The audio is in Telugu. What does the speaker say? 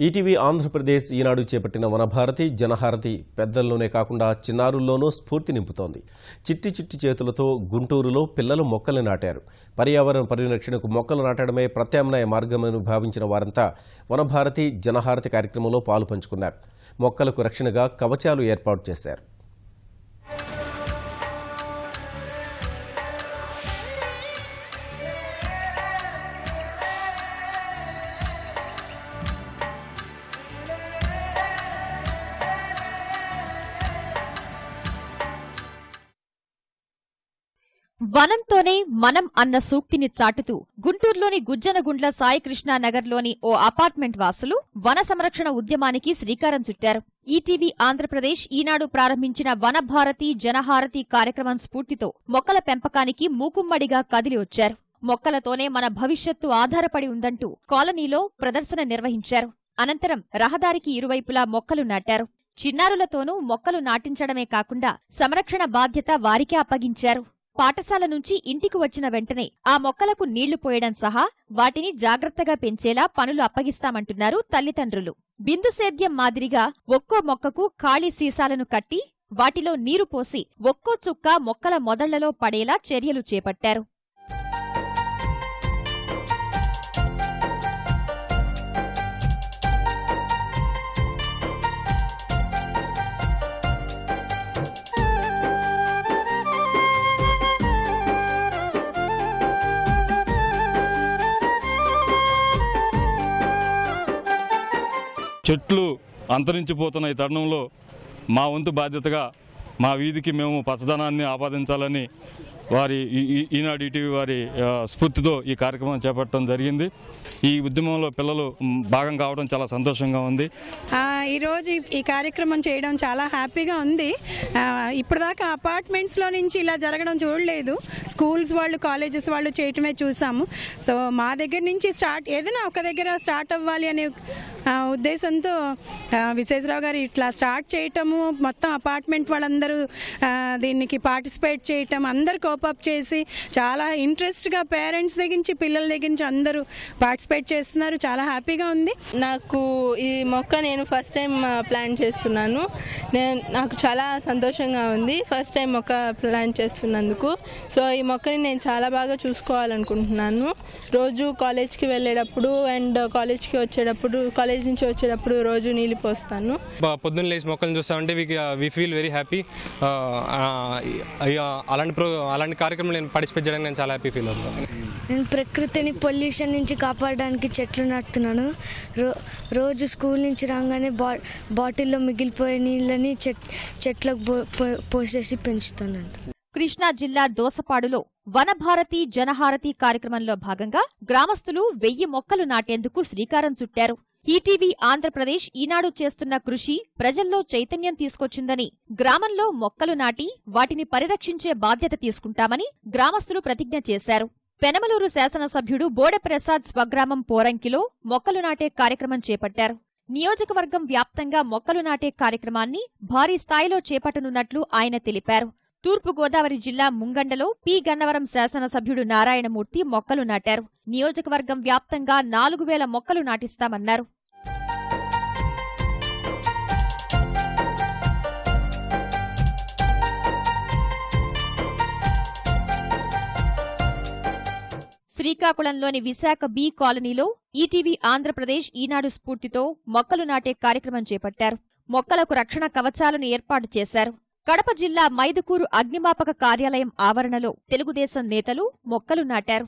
ఈటీవీ ఆంధ్రప్రదేశ్ ఈనాడు చేపట్టిన వనభారతి జనహారతి పెద్దల్లోనే కాకుండా చిన్నారుల్లోనూ స్ఫూర్తి నింపుతోంది. చిట్టి చిట్టి చేతులతో గుంటూరులో పిల్లలు మొక్కలు నాటారు. పర్యావరణ పరిరక్షణకు మొక్కలు నాటడమే ప్రత్యామ్నాయ మార్గమని భావించిన వారంతా వనభారతి జనహారతి కార్యక్రమంలో పాలు పంచుకున్నారు. మొక్కలకు రక్షణగా కవచాలు ఏర్పాటు చేశారు. వనంతోనే మనం అన్న సూక్తిని చాటుతూ గుంటూరులోని గుజ్జనగుండ్ల సాయికృష్ణ నగర్లోని ఓ అపార్ట్మెంట్ వాసులు వన సంరక్షణ ఉద్యమానికి శ్రీకారం చుట్టారు. ఈటీవీ ఆంధ్రప్రదేశ్ ఈనాడు ప్రారంభించిన వనభారతి జనహారతి కార్యక్రమం స్ఫూర్తితో మొక్కల పెంపకానికి మూకుమ్మడిగా కదిలి వచ్చారు. మొక్కలతోనే మన భవిష్యత్తు ఆధారపడి ఉందంటూ కాలనీలో ప్రదర్శన నిర్వహించారు. అనంతరం రహదారికి ఇరువైపులా మొక్కలు నాటారు. చిన్నారులతోనూ మొక్కలు నాటించడమే కాకుండా సంరక్షణ బాధ్యత వారికే అప్పగించారు. పాఠశాల నుంచి ఇంటికి వచ్చిన వెంటనే ఆ మొక్కలకు నీళ్ళు పోయడం సహా వాటిని జాగ్రత్తగా పెంచేలా పనులు అప్పగిస్తామంటున్నారు తల్లిదండ్రులు. బిందు సేద్యం మాదిరిగా ఒక్కో మొక్కకు ఖాళీ సీసాలను కట్టి వాటిలో నీరు పోసి ఒక్కో చుక్క మొక్కల మొదళ్ళలో పడేలా చర్యలు చేపట్టారు. చెట్లు అంతరించిపోతున్న ఈ తరుణంలో మా వంతు బాధ్యతగా మా వీధికి మేము పచ్చదనాన్ని ఆపాదించాలని వారి ఈనాడు ఈటీవీ వారి స్ఫూర్తితో ఈ కార్యక్రమం చేపట్టడం జరిగింది. ఈ ఉద్యమంలో పిల్లలు భాగం కావడం చాలా సంతోషంగా ఉంది. ఈరోజు ఈ- కార్యక్రమం చేయడం చాలా హ్యాపీగా ఉంది. ఇప్పటిదాకా అపార్ట్మెంట్స్లో నుంచి ఇలా జరగడం చూడలేదు. స్కూల్స్ వాళ్ళు కాలేజెస్ వాళ్ళు చేయటమే చూసాము. సో మా దగ్గర నుంచి స్టార్ట్ ఏదైనా ఒక దగ్గర స్టార్ట్ అవ్వాలి అనే ఉద్దేశంతో విశేషరావు గారు ఇట్లా స్టార్ట్ చేయటము మొత్తం అపార్ట్మెంట్ వాళ్ళందరూ దీనికి పార్టిసిపేట్ చేయటం అందరు కోపప్ చేసి చాలా ఇంట్రెస్ట్గా పేరెంట్స్ దగ్గర నుంచి పిల్లల దగ్గర నుంచి అందరూ పార్టిసిపేట్ చేస్తున్నారు. చాలా హ్యాపీగా ఉంది. నాకు ఈ మొక్క నేను ఫస్ట్ టైం ప్లాన్ చేస్తున్నాను. నేను నాకు చాలా సంతోషంగా ఉంది. ఫస్ట్ టైం మొక్క ప్లాన్ చేస్తున్నందుకు. సో ఈ మొక్కని నేను చాలా బాగా చూసుకోవాలనుకుంటున్నాను. రోజు కాలేజ్కి వెళ్ళేటప్పుడు అండ్ కాలేజ్కి వచ్చేటప్పుడు కాలేజ్ నుంచి వచ్చేటప్పుడు రోజు నీళ్ళు పోస్తాను. పొద్దున్న లేచి మొక్కలను చూస్తామంటే వి ఫీల్ వెరీ హ్యాపీ అలాంటి ప్రో అలాంటి కార్యక్రమం నేను పార్టిసిపేట్ చేయడానికి నేను చాలా హ్యాపీ ఫీల్ అవుతాను నేను ప్రకృతిని పొల్యూషన్ నుంచి కాపాడడానికి చెట్లు నాటుతున్నాను. రో రోజు స్కూల్ నుంచి రాగానే బా బాటిల్లో మిగిలిపోయే నీళ్ళని చెట్ చెట్లకు పోసేసి పెంచుతానంట. కృష్ణా జిల్లా దోసపాడులో వనభారతి జనహారతి కార్యక్రమంలో భాగంగా గ్రామస్తులు వెయ్యి మొక్కలు నాటేందుకు శ్రీకారం చుట్టారు. ఈటీవీ ఆంధ్రప్రదేశ్ ఈనాడు చేస్తున్న కృషి ప్రజల్లో చైతన్యం తీసుకొచ్చిందని గ్రామంలో మొక్కలు నాటి వాటిని పరిరక్షించే బాధ్యత తీసుకుంటామని గ్రామస్తులు ప్రతిజ్ఞ చేశారు. పెనమలూరు శాసనసభ్యుడు బోడెప్రసాద్ స్వగ్రామం పోరంకిలో మొక్కలు నాటే కార్యక్రమం చేపట్టారు. నియోజకవర్గం వ్యాప్తంగా మొక్కలు నాటే కార్యక్రమాన్ని భారీ స్థాయిలో చేపట్టనున్నట్లు ఆయన తెలిపారు. తూర్పుగోదావరి జిల్లా ముంగండలో పి. గన్నవరం శాసనసభ్యుడు నారాయణమూర్తి మొక్కలు నాటారు. నియోజకవర్గం వ్యాప్తంగా నాలుగు వేల మొక్కలు నాటిస్తామన్నారు. శ్రీకాకుళంలోని విశాఖ బి కాలనీలో ఈటీవీ ఆంధ్రప్రదేశ్ ఈనాడు స్ఫూర్తితో మొక్కలు నాటే కార్యక్రమం చేపట్టారు. మొక్కలకు రక్షణ కవచాలను ఏర్పాటు చేశారు. కడప జిల్లా మైదుకూరు అగ్నిమాపక కార్యాలయం ఆవరణలో తెలుగుదేశం నేతలు మొక్కలు నాటారు.